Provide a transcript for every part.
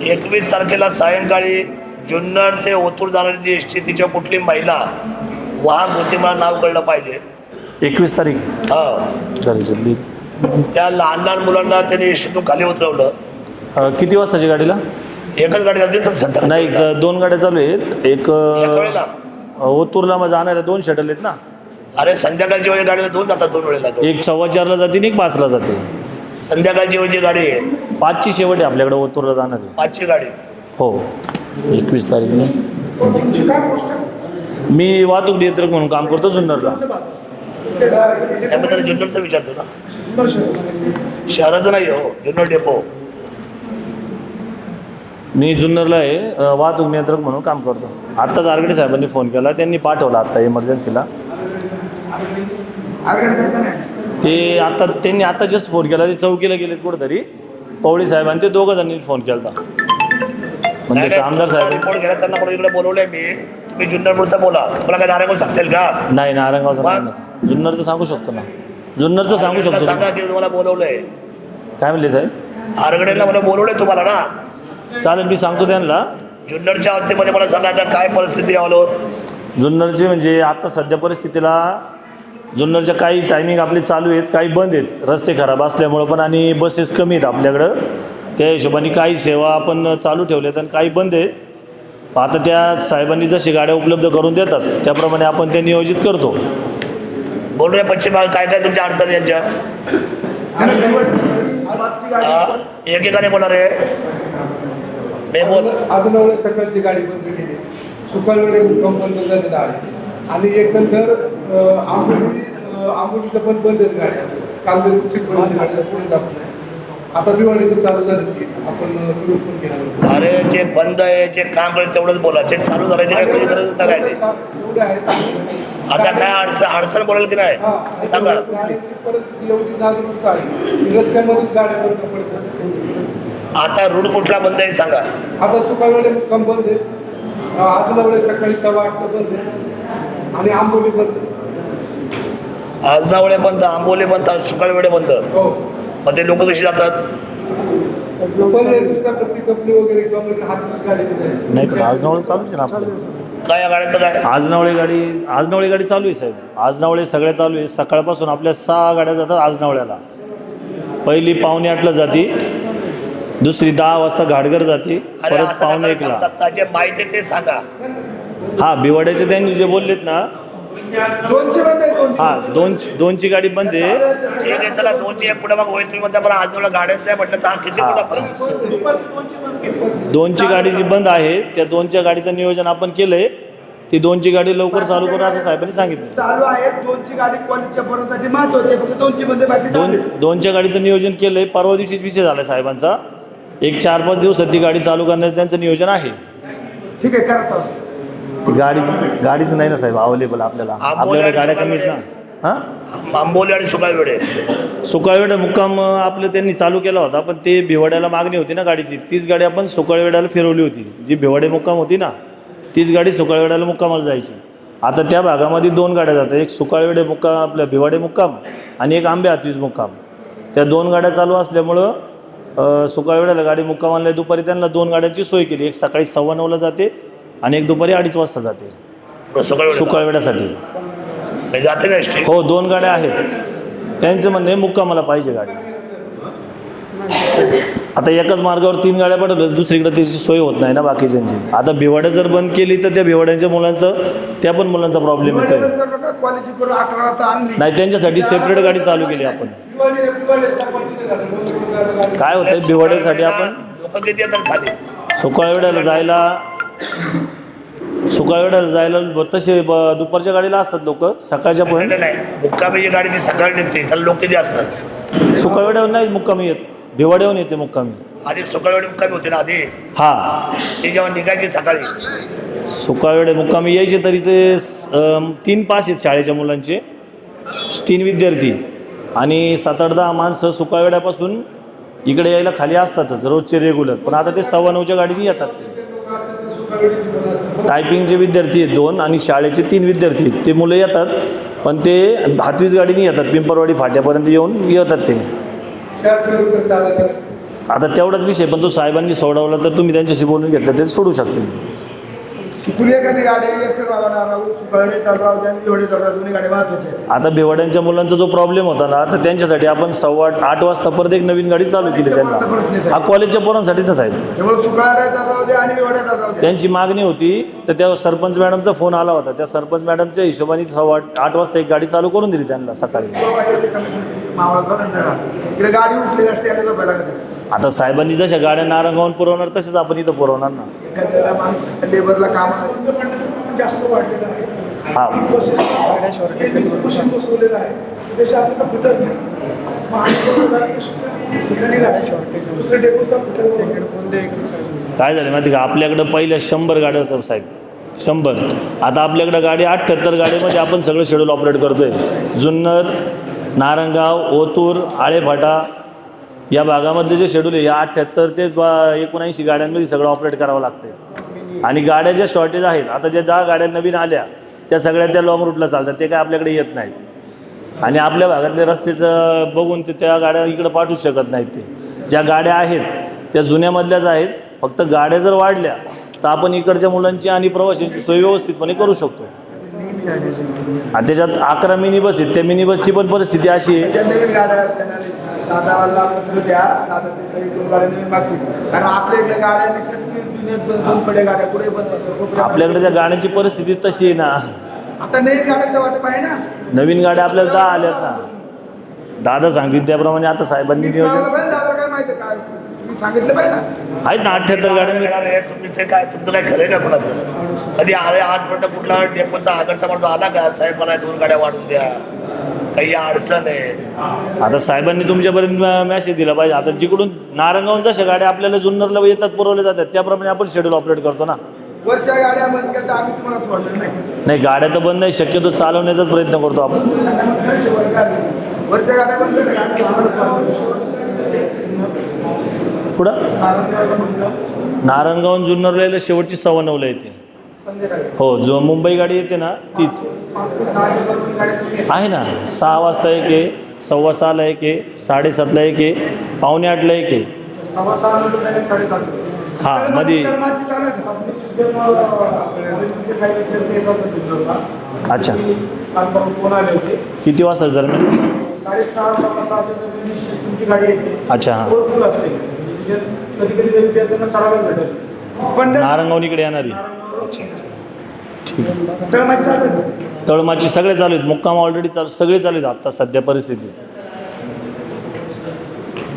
एकवीस तारखेला सायंकाळी जुन्नर ते ओतूर जाणारी जी एस टी तिच्या कुठली महिला वाहक होती मला नाव कळलं पाहिजे. एकवीस तारीख? हा. त्या लहान लहान मुलांना त्याने एस टीतून खाली उतरवलं. किती वाजताची गाडीला? एकच गाडी जाते तर सध्या नाही दोन गाड्या चालू आहेत. एक ओतूरला मग जाणाऱ्या दोन शटल आहेत ना? अरे संध्याकाळची वेळी गाडीला दोन जातात दोन वेळेला एक सव्वा चारला जाते आणि एक पाचला जाते. संध्याकाळची वेळची गाडी आहे पाचची शेवट आहे आपल्याकडे ओतूरला जाणारी पाचची गाडी. हो. एकवीस तारीखने. मी वाहतूक नियंत्रक म्हणून काम करतो जुन्नरला. त्याबद्दल जुन्नरचं विचारतो ना. शहराचं नाही हो जुन्नर डेपो. मी जुन्नरला आहे वाहतूक नियंत्रक म्हणून काम करतो. आत्ताच आरगडे साहेबांनी फोन केला त्यांनी पाठवला आत्ता इमर्जन्सीला ते आता त्यांनी आता जस्ट फोन केला ते चौकीला गेलेत कुठेतरी. पवळी साहेबांनी ते दोघं जणांनी फोन केला म्हणजे आमदार साहेब रिपोर्ट घ्या त्यांना इकडे बोलवलंय मी. तुम्ही जुन्नर बोलता बोला. तुम्हाला काय नारायण सांगतील का? नाही नारायणगावचं नाही. जुन्नरचं सांगू शकतो ना. जुन्नरचं सांगू शकतो सांगा की तुम्हाला बोलवलंय. काय म्हणले साहेब? आरगडेला मला बोलवलंय तुम्हाला ना. चालेल मी सांगतो त्यांना. जुन्नरच्या बाबतीमध्ये मला सांगा आता काय परिस्थिती आहे जुन्नरचे म्हणजे आता सध्या परिस्थितीला जुन्नरच्या काही टायमिंग आपले चालू आहेत काही बंद आहेत. रस्ते खराब असल्यामुळं पण आणि बसेस कमी आहेत आपल्याकडं. त्या हिशोबाने काही सेवा आपण चालू ठेवल्यात आणि काही बंद आहेत. आता त्या साहेबांनी जशी गाड्या उपलब्ध करून देतात त्याप्रमाणे आपण ते नियोजित करतो. बोल रे पश्चिम भाग काय काय तुमच्या अडचणी यांच्या? एकेकाने बोला रे. मी बोल. गाडी बंद केली. सुकाळवेळे मुक्काम बंद झालेला आहे. आणि एकंदर आंबोली आंबोलीचं पण बंद गाड्या. कुठची पण गाड्या पुढे जात नाही. आता चालू झाली आपण अं, विरोध पण केला अरे जे बंद आहे जे काम करत तेवढंच बोला. जे चालू झालं काय कोणी गरज आहेत. आता काय अडचण अडचण बोलाल की नाही? सांगा. परिस्थिती एवढी आहे. रस्त्यामध्येच गाड्या बंद आता रूट कुठला बंद आहे सांगा. आता सुकाळवेळे मुक्काम बंद आहे अं, अभिनवळे सकाळी सव्वा आठचं बंद आहे. आणि आंबोली बंद बंद आंबोली बंद सुकाळ वेळे बंद. हो. मग ते लोक कशी जातात. नाही पण आजनावळे चालूच आहे ना आपलं. काय या गाड्यांचं काय? आजनावळे गाडी आजनावळे गाडी चालू आहे साहेब. आजनावळे सगळ्या चालू आहे. सकाळपासून आपल्या सहा गाड्या जातात आजनावळ्याला पहिली पावणे आठला जाते. दुसरी दहा वाजता घाटघर जाते. परत पावणे एकला. माहिती आहे ते सांगा. हा बिवाड्याचे त्यांनी जे बोललेत ना हा दोन दोनची गाडी बंद आहे ठीक आहे चला दोनशे एक पुढे मग होईल तुम्ही म्हणता मला आज मला गाड्याच नाही म्हटलं तर हा किती. मोठा फरक. दोनची गाडी जी बंद आहे त्या दोनच्या गाडीचं नियोजन आपण केलंय ती दोनची गाडी लवकर चालू करू असं साहेबांनी सांगितलं चालू आहे दोनची गाडी कॉलेजच्या बरोबरसाठी महत्वाची आहे फक्त दोनची बंद आहे, बाकी दोन. दोनच्या गाडीचं नियोजन केलंय परवा दिवशीच विषय झाला साहेबांचा एक चार पाच दिवसात ती गाडी चालू करण्याचं त्यांचं नियोजन आहे ठीक आहे. ती गाडी गाडीच नाही ना साहेब अवेलेबल आपल्याला. आपल्याकडे गाड्या कमी आहेत ना. हां? आंबोली आणि सुकाळ वेळे सुकाळवेडा मुक्काम आपलं त्यांनी चालू केला होता पण ते भिवाड्याला मागणी होती ना गाडीची. तीच गाडी आपण सुकाळवेड्याला फिरवली होती. जी भिवाडे मुक्काम होती ना तीच गाडी सुकाळवेड्याला मुक्कामाला जायची. आता त्या भागामध्ये दोन गाड्या जातात. एक सुकाळवेडे मुक्काम आपल्या भिवाडे मुक्काम आणि एक आंबे हातवीज मुक्काम. त्या दोन गाड्या चालू असल्यामुळं अं, सुकाळवेड्याला गाडी मुक्कामाला दुपारी त्यांना दोन गाड्यांची सोय केली. एक सकाळी सव्वा नऊला जाते आणि एक दुपारी अडीच वाजता जाते. सुकाळ वेळे सुकाळवेड्यासाठी जाते ना एसटी हो दोन गाड्या आहेत. त्यांचं म्हणणं आहे मुक्कामाला पाहिजे गाडी. आता एकाच मार्गावर तीन गाड्या पाठवल्या दुसरीकडे त्याची सोय होत नाही ना बाकीच्यांची. आता भिवाड्या जर बंद केली तर त्या भिवाड्यांच्या मुलांचं त्या पण मुलांचा प्रॉब्लेम वाजता आणली. नाही त्यांच्यासाठी सेपरेट गाडी चालू केली आपण. काय होतंय भिवाड्यासाठी आपण लोक किती येतात खाली? सुकाळवेड्याला जायला सुकाळवेड्याला जायला ब- तसे ब- दुपारच्या गाडीला असतात लोक सकाळच्या पण. नाही नाही मुक्कामी जी गाडी ती सकाळी निघते त्याला लोक किती असतात? सुकाळवेड्यावर नाही मुक्कामी येत. भिवाड्याहून येते मुक्कामी. आधी सुकाळ वेळी मुक्कामी होते ना आधी? हा. ती जेव्हा निघायची सकाळी. सुकाळवेडे मुक्कामी यायचे तरी ते स- अम, तीन पास आहेत शाळेच्या मुलांचे. तीन विद्यार्थी. आणि सात आठ दहा माणसं सुकाळवेड्यापासून इकडे यायला खाली असतातच रोजचे रेग्युलर पण आता ते सव्वा नऊच्या गाडीने येतात. ते टायपिंगचे विद्यार्थी आहेत दोन आणि शाळेचे तीन विद्यार्थी आहेत. ते मुलं येतात पण ते हातवीस गाडीने येतात. पिंपरवाडी फाट्यापर्यंत येऊन येतात ते. आता तेवढाच विषय पण तो साहेबांनी सोडवला तर तुम्ही त्यांच्याशी बोलून घेतलं ते सोडू शकतील. एखादी गाडी एवढे दोन्ही गाडी आता भिवाड्यांच्या मुलांचा जो प्रॉब्लेम होता ना तर त्यांच्यासाठी आपण सव्वा आठ वाजता परत एक नवीन गाडी चालू केली त्यांना. हा कॉलेजच्या पोरांसाठीच त्यामुळे आणि द्या त्यांची मागणी होती तर त्या सरपंच मॅडमचा फोन आला होता. त्या सरपंच मॅडमच्या हिशोबाने सव्वा आठ वाजता एक गाडी चालू करून दिली त्यांना सकाळी. इकडे गाडी उठली आता साहेबांनी जशा गाड्या नारंगावून पुरवणार तसेच आपण इथं पुरवणार ना. एखाद्याला माणूस लेबरला काम जास्त वाढलेलं आहे. हा. मशीन बसवलेलं त्याच्या आपल्याला नाही. काय झालं माहिती का? आपल्याकडं पहिल्या शंभर गाड्या होत्या साहेब. शंभर. आता आपल्याकडं गाडी अठ्ठ्याहत्तर गाडीमध्ये आपण सगळं शेड्यूल ऑपरेट करतोय. जुन्नर नारंगाव ओतूर आळेफाटा या भागामधले जे शेड्यूल आहे या अठ्ठ्याहत्तर ते एकोणऐंशी गाड्यांमध्ये सगळं ऑपरेट करावं लागते आणि गाड्या ज्या शॉर्टेज आहेत आता ज्या ज्या गाड्या नवीन आल्या त्या सगळ्या त्या लॉंग रूटला चालतात ते काय आपल्याकडे येत नाहीत. आणि आपल्या भागातले रस्तेचं बघून ते त्या गाड्या इकडं पाठवू शकत नाहीत ते. ज्या गाड्या आहेत त्या जुन्यामधल्याच आहेत फक्त गाड्या जर वाढल्या तर आपण इकडच्या मुलांची आणि प्रवाशांची सोय व्यवस्थितपणे करू शकतो. आणि त्याच्यात अकरा मिनी बस आहेत त्या मिनी बसची पण परिस्थिती अशी आहे. गाड्या दादावाला पत्र द्या. दादा त्याचा एक दोन गाड्या नवीन मागतील. कारण आपल्या इकडे गाड्या पडे गाड्या पुढे बंद आपल्याकडे त्या गाड्यांची परिस्थिती तशी आहे ना. आता नवीन गाड्यांचं वाटप आहे ना. नवीन गाड्या आपल्याला दहा आल्यात ना. दादा सांगितलं त्याप्रमाणे आता साहेबांनी नियोजन दादा काय माहिती काय? तुम्ही सांगितलं पाहिजे ना. आहेत ना अठ्ठ्याहत्तर गाड्या येणार आहे तुमचे काय तुमचं काय खरं आहे का कुणाचं? कधी आले आजपर्यंत कुठला डेपोचा आगरचा माणूस आला का? साहेब मला दोन गाड्या वाढून द्या. काही अडचण आहे. आता साहेबांनी तुमच्यापर्यंत मेसेज दिला पाहिजे. आता जिकडून नारंगावून जशा गाड्या आपल्याला जुन्नरला येतात पुरवल्या जातात त्याप्रमाणे आपण शेड्यूल ऑपरेट करतो ना. वरच्या गाड्या बंद केल्या तर आम्ही तुम्हाला सोडलं नाही. नाही गाड्या तर बंद नाही शक्यतो चालवण्याचाच प्रयत्न करतो आपण. वरच्या गाड्या बंद केल्या, आम्ही तुम्हाला सोडलं. पुढं नारायणगावून जुन्नरला यायला शेवटची सव्वा नऊला येते. हो जो मुंबई गाडी येते ना तीच. आहे ना सहा वाजता एक आहे सव्वा सहाला एक आहे साडेसातला एक आहे पावणे आठला एक आहे. हां मध्ये. अच्छा. फोन आले होते. किती वाजता दरम्यान अच्छा हां. नारंगावून इकडे येणारी. अच्छा ठीक. तळमाची सगळे चालू आहेत. मुक्काम ऑलरेडी चालू सगळे चालू आहेत. आत्ता सध्या परिस्थिती.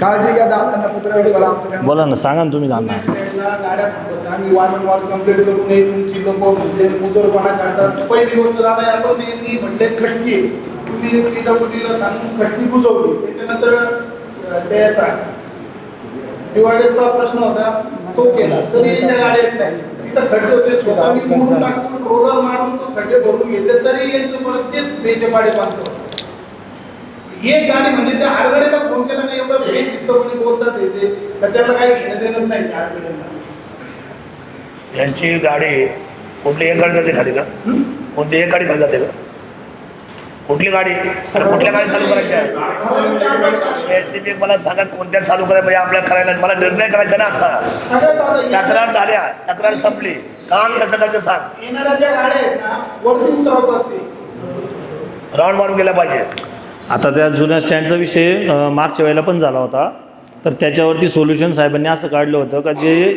काळजी घ्या दादांना पत्र वगैरे करा, आमचं काय बोला ना सांगा ना तुम्ही सांगा स्टँडला गाड्या थांबवतात. आम्ही वारंवार कंप्लेंट करू नये तुमची लोक म्हणजे मुजोरपणा करतात. पहिली गोष्ट दादा यादव यांनी म्हटले खटकी. तुम्ही पीडब्ल्यूडीला सांगून खटकी बुजवली. त्याच्यानंतर अं, त्याचा डिवायडरचा प्रश्न होता तो केला. तरी याच्या गाड्या येत नाही तिथं खड्डे होते स्वतः मी मोडून टाकून रोलर मारून तो खड्डे भरून घेतले तरी यांचं परत तेच बेचे पाडे पाच एक गाडी म्हणजे त्या आडगडेला फोन केला नाही एवढं बेशिस्तपणे बोलतात हे ते तर त्याला काही घेणं देणं नाही आडगडेला यांची गाडी कुठली एक गाडी जाते खाली का? कोणती एक गाडी खाली जाते का? कुठली गाडी? अरे कुठल्या गाडी चालू करायच्या स्पेसिफिक मला सांगा कोणत्या चालू करायला म्हणजे आपल्याला करायला मला निर्णय करायचा ना आता. तक्रार झाल्या तक्रार संपली. काम कसं करायचं सांग. राऊंड मारून गेला पाहिजे. आता त्या जुन्या स्टँडचा विषय मागच्या वेळेला पण झाला होता. तर त्याच्यावरती सोल्युशन साहेबांनी असं काढलं होतं का जे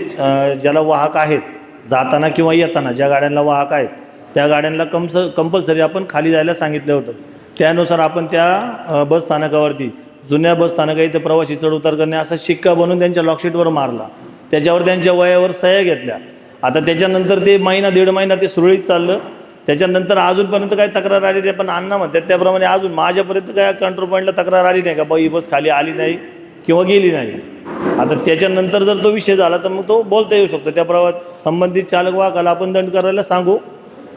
ज्याला वाहक आहेत जाताना किंवा येताना ज्या गाड्यांना वाहक आहेत त्या गाड्यांना कमस कंपल्सरी आपण खाली जायला सांगितलं होतं. त्यानुसार आपण त्या बसस्थानकावरती बस स्थानकावरती जुन्या बस स्थानका इथं प्रवासी चढउतार करणे असा शिक्का बनवून त्यांच्या लॉकशीटवर मारला. त्याच्यावर त्यांच्या वयावर सह्या घेतल्या. आता त्याच्यानंतर ते महिना दीड महिना ते सुरळीत चाललं. त्याच्यानंतर अजूनपर्यंत काही तक्रार आली नाही. पण अण्णा म्हणतात त्याप्रमाणे अजून माझ्यापर्यंत काय कंट्रोल पॉईंटला तक्रार आली नाही का? बाई ही बस खाली आली नाही किंवा गेली नाही. आता त्याच्यानंतर जर तो विषय झाला तर मग तो बोलता येऊ शकतो. त्या प्रवाहात संबंधित चालक वाहकाला आपण दंड करायला सांगू.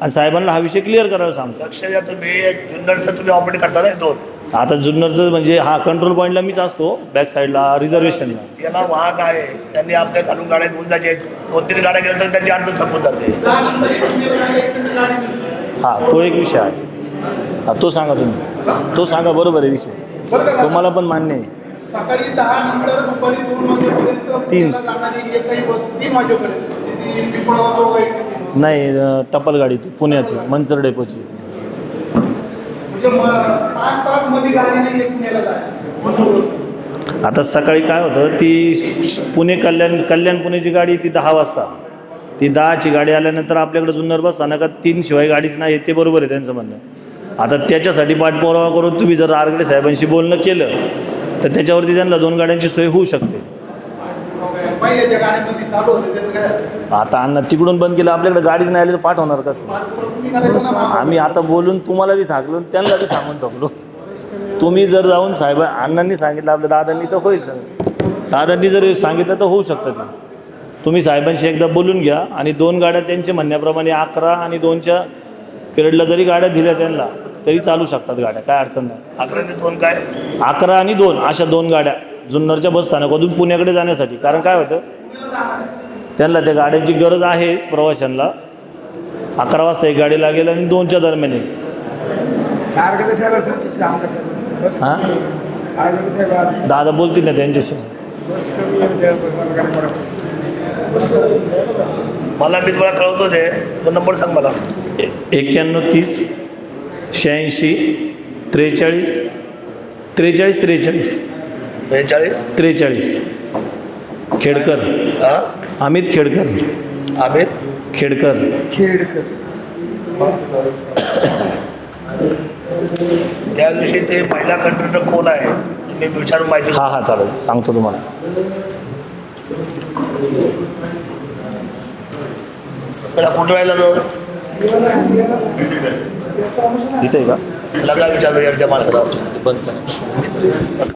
आणि साहेबांना हा विषय क्लिअर करायला सांगू लक्ष द्या तुम्ही जुन्नरचं तुम्ही ऑपरेट करता ना हे दोन. आता जुन्नरचं म्हणजे हा कंट्रोल पॉईंटला मीच असतो बॅक साईडला रिझर्वेशनला याला वाहक आहे त्यांनी आपल्या खालून गाड्या घेऊन जायचे. दोन तीन गाड्या गेल्या तर त्यांची अडचण संपून जाते. हा तो एक विषय आहे. हा तो सांगा तुम्ही. तो सांगा बरोबर आहे विषय. तुम्हाला पण मान्य आहे. सकाळी दहा नंतर दुपारी दोन वाजेपर्यंत तीन. पुण्याला जाणारी एकही बस तीन वाजेपर्यंत म्हणजे ती पिंपळगाव. नाही टपाल गाडी ती पुण्याची मंचर डेपोची. म्हणजे म- पाच तासमध्ये गाडी नाही आहे पुण्याला जायला आता सकाळी काय होतं ती श- पुणे कल्याण कल्याण पुणेची गाडी ती दहा वाजता. ती दहाची गाडी आल्यानंतर आपल्याकडे जुन्नर बस स्थानकात तीन शिवाय गाडीच नाही ते बरोबर आहे त्यांचं म्हणणं. आता त्याच्यासाठी पाठपुरावा करून तुम्ही जर आरगडे साहेबांशी बोलणं केलं तर त्याच्यावरती त्यांना दोन गाड्यांची सोय होऊ शकते. पहिल्याच्या गाड्यांमध्ये चालू होते त्याचं काय आता अण्णा तिकडून बंद केलं आपल्याकडे गाडीच नाही आली तर पाठवणार कसं? पाठपुरावा तुम्ही करायचं ना मग. आम्ही आता बोलून तुम्हाला बी थाकलो आणि त्यांना बी सांगून थकलो. तुम्ही जर जाऊन साहेब अण्णांनी सांगितलं आपल्या दादांनी तर होईल सगळं दादांनी जर सांगितलं तर होऊ शकतं ते. तुम्ही साहेबांशी एकदा बोलून घ्या आणि दोन गाड्या त्यांच्या म्हणण्याप्रमाणे अकरा आणि दोनच्या पिरियडला जरी गाड्या दिल्या त्यांना तरी चालू शकतात गाड्या काय अडचण नाही. अकरा ते दोन काय? अकरा आणि दोन अशा दोन गाड्या. जुन्नरच्या बस स्थानकातून पुण्याकडे जाण्यासाठी. कारण काय होतं? त्यांना त्या गाड्यांची गरज आहेच प्रवाशांना. अकरा वाजता एक गाडी लागेल आणि दोनच्या दरम्यान एक. हां? दादा बोलतील ना त्यांच्याशी. मला मी तुम्हाला कळवतो ते तो नंबर सांग मला. एक्क्याण्णव तीस शहाऐंशी त्रेचाळीस त्रेचाळीस त्रेचाळीस. बेचाळीस? त्रेचाळीस. खेडकर. अमित खेडकर. अमित? खेडकर. खेडकर त्या दिवशी ते महिला कंडक्टर कोण आहे? मी विचारून माहिती हां हां चालेल. सांगतो तुम्हाला. त्याला कुठं राहिला अनुषंगाने इथे का? त्याला काय विचारतो यांच्या माणसाला? बंद करा.